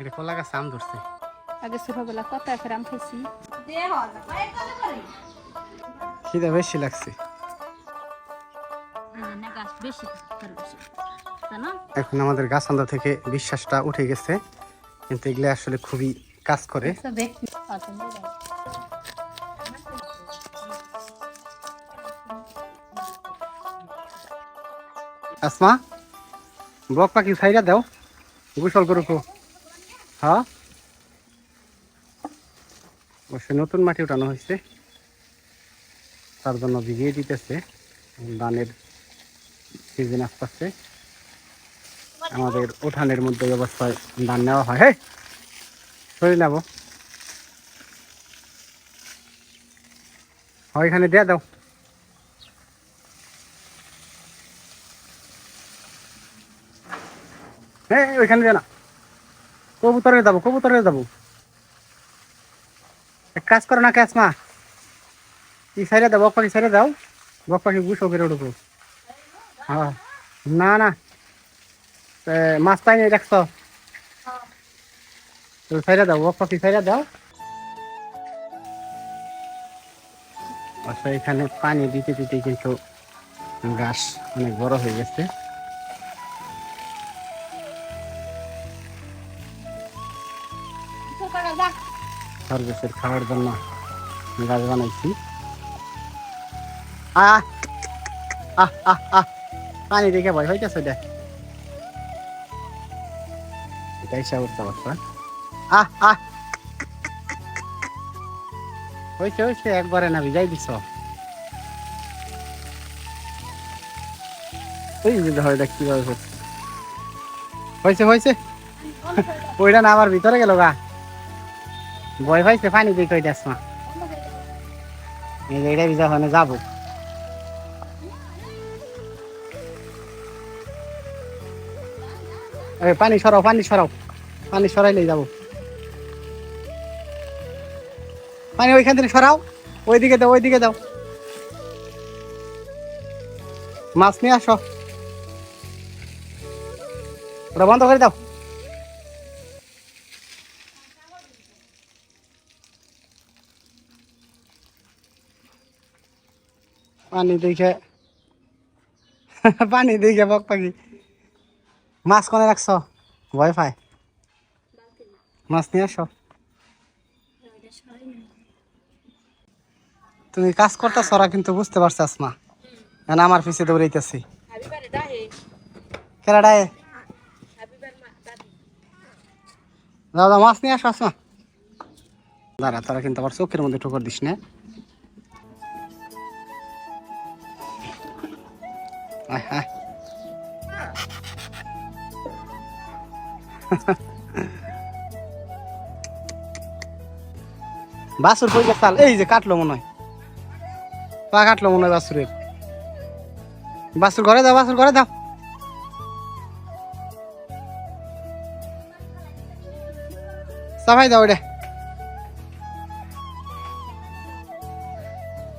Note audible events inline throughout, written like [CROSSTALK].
এটা কলা গাছ আম ধরছে। আগে ছোটবেলা কত একের আম খাইছি। খিদে বেশি লাগছে। এখন আমাদের গাছ আন্দা থেকে বিশ্বাসটা উঠে গেছে। কিন্তু এগুলো আসলে খুবই কাজ করে। আসমা বক পাখি সাইরা দাও। গোসল করুক হ্যাঁ? অবশ্যই নতুন মাটি উঠানো হয়েছে। তার জন্য ভিজিয়ে দিতেছে। ধানের সিজন আসতেছে। আমাদের উঠানের মধ্যে অবস্থায় ধান নেওয়া হয়। হ্যাঁ সরি নেব হয় এখানে দিয়ে দাও। হ্যাঁ ওইখানে দিয়ে না কবুতরে যাব কবুতরে যাব। এক কাজ করো না ক্যাশ মা। এই সাইডে দাও বক পাখি সাইডে দাও। বক পাখি গুছো করে উঠবো হ্যাঁ। না না। মাছ পাই রাখছ তো সাইডে দাও বক পাখি সাইডে দাও। এখানে পানি দিতে দিতে কিন্তু গাছ অনেক বড় হয়ে গেছে। খরগোশের খাওয়ার জন্য গাছ বানাইছি। পানি দেখে ভয় হইতেছে দেখ। এটাই সে অবস্থা অবস্থা আহ আহ হয়েছে হয়েছে একবারে না ভিজাই দিছ। ওই যে দেখ কীভাবে হয়েছে হয়েছে ওইটা না আবার ভিতরে গেল গা। ভয় পাইছে, পানি দিয়ে কই দেখ মা। এটা ভিজা ওখানে যাব। পানি সরাও পানি সরাও পানি সরাইলেই যাব। পানি ওইখান থেকে সরাও ওইদিকে দাও ওইদিকে দাও মাছ নিয়ে আসো। ওটা বন্ধ করে দাও। পানি দেখে। [LAUGHS] পানি দেখে বক পাখি মাছ কোনে রাখছ ভয় পায় মাছ নিয়ে আসো তুমি কাজ করতেছ ওরা কিন্তু বুঝতে পারছে আসমা এখন আমার পিছিয়ে দৌড়াইতেছি। কেরাডায় দাও দাও মাছ নিয়ে আসো আসমা দাঁড়া, তারা কিন্তু আবার চোখের মধ্যে ঠোকর দিস না। আয় আয় বাসুর কই গেছাল এই যে কাটলো মনে হয়। পা কাটলো মনে হয় বাসুরের। বাসুর ঘরে দাও বাসুর ঘরে দাও সাফাই দাও এটা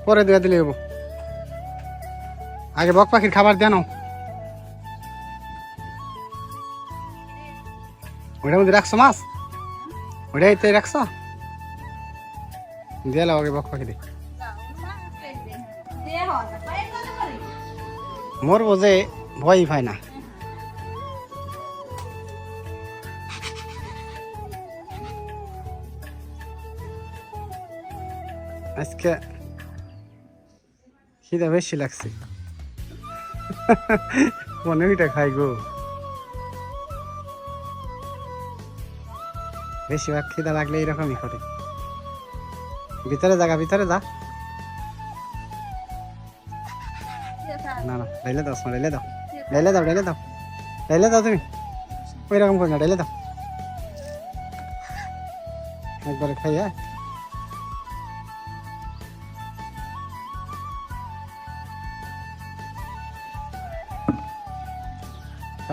পরে দেওয়া দিলে যাব আগে বক পাখির খাবার দেন। ওইটার মধ্যে রাখছো মাছ? ওইটাই তো রাখছো? দিয়ে আগে বক পাখি দিয়ে মরবো যে ভয়ই পায় না। আজকে খিদা বেশি লাগছে। [LAUGHS] মনে ওইটা খাই গো। বেশিরভাগ খিদা লাগলে এরকমই করে। ভিতরে জাগা, ভিতরে যা। না না ডাইলে দাও, শোনা ডাইলে দাও। ডাইলে দাও ডাইলে দাও। ডাইলে দাও তুমি। ওই রকম করে না ডাইলে দাও। একবারে খাই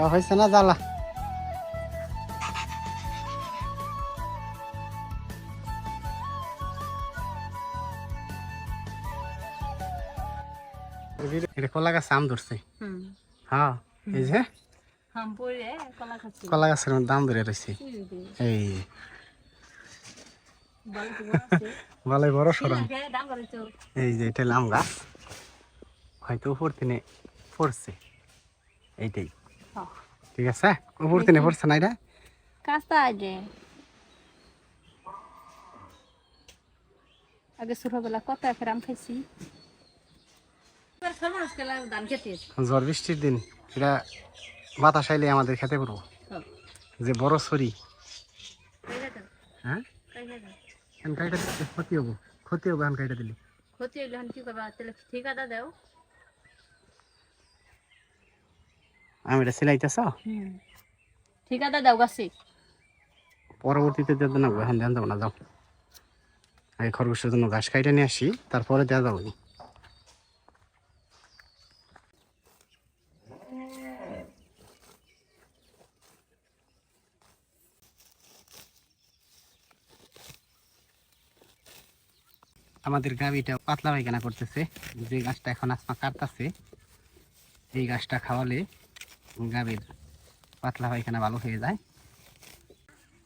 হ্যাঁ খাওয়া হয়েছে না জ্বালা? এটা কলা গাছ আম ধরছে। হ্যাঁ এই যে? কলা গাছের দাম ধরে রয়েছে। এই বড় [LAUGHS] সরম দাম তো এই যে এটা গাছ। হয়তো উপর দিনে পড়ছে। এইটাই। হ্যাঁ ঠিক আছে? উপর দিনে পড়ছে না এটা কাস্তা আইডে আগে ছোটবেলা কত একের আম খাইছি। ঝড় বৃষ্টির দিন এটা বাতাস আইলে আমাদের খেতে পারব যে বড় ছড়ি হ্যাঁ? ক্ষতি হব। ক্ষতি হব এখন কাইটা দিলে। ক্ষতি হইলে কি করবা তাহলে ঠিকাদা দাও। আমি এটা সিলাইতেছ? ঠিকাদা দাও গাছে। পরবর্তীতে দেওয়া না এখন দেওয়া যাব না যাও। আগে খরগোশের জন্য ঘাস কাইটা নিয়ে আসি তারপরে দেওয়া যাব। আমাদের গাভিটা পাতলা পায়খানা করতেছে যে গাছটা এখন আসমা কাটতেছে এই গাছটা খাওয়ালে গাভীর পাতলা পায়খানা ভালো হয়ে যায়।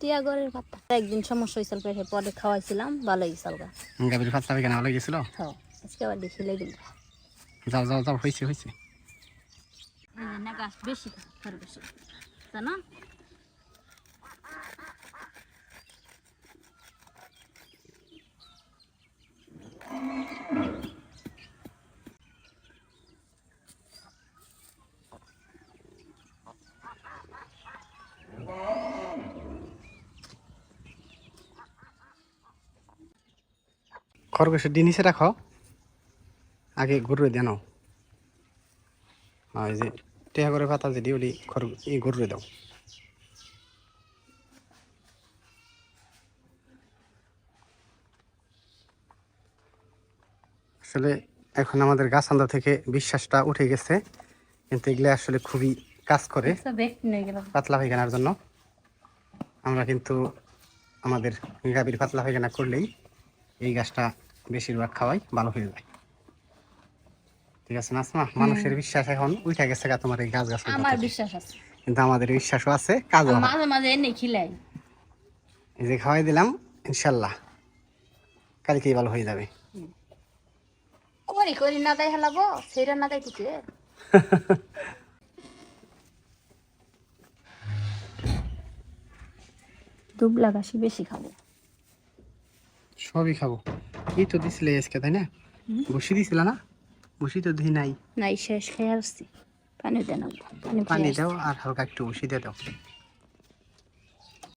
টিয়াগরের পাতা। একদিন সমস্যা হয়েছিল পেটে পরে খাওয়াইছিলাম ভালো হয়েছিল গা। গাভীর পাতলা পায়খানা ভালো গেছিল হ্যাঁ আজকে আবার দেখি লেগে যাও যাও যাও হয়েছে হয়েছে। না গাছ বেশি বেশি। তা খরগোশের ডিম নিচে রাখো। আগে গরু দিয়ে নাও। আর যে টেহা করে পাতা যেটি ওটি খরগ এই গরু দাও। আসলে এখন আমাদের গাছ আন্দা থেকে বিশ্বাসটা উঠে গেছে কিন্তু এগুলো আসলে খুবই কাজ করে। গেলাম। পাতলা পায়খানার জন্য। আমরা কিন্তু আমাদের গাভীর পাতলা পায়খানা করলেই এই গাছটা বেশিরভাগ খাওয়াই ভালো হয়ে যায়। ঠিক আছে নাসমা মানুষের বিশ্বাস এখন উঠে গেছে গা তোমার এই গাছ গাছ আমার বিশ্বাস আছে। কিন্তু আমাদের বিশ্বাসও আছে কাজও মাঝে মাঝে এনে খিলাই। এই যে খাওয়াই দিলাম ইনশাল্লাহ কালকেই ভালো হয়ে যাবে। করি করি না তাই হেলাবো সেটা না তাই কিছু দুবলা ঘাসি বেশি খাব। সবই খাব। এই তো দিছিলে আজকে তাই না? বসি দিছিল না? বসি তো দি নাই। নাই শেষ খেয়ে আসছি। পানি দেন পানি দাও আর হালকা একটু বসি দিয়ে দাও।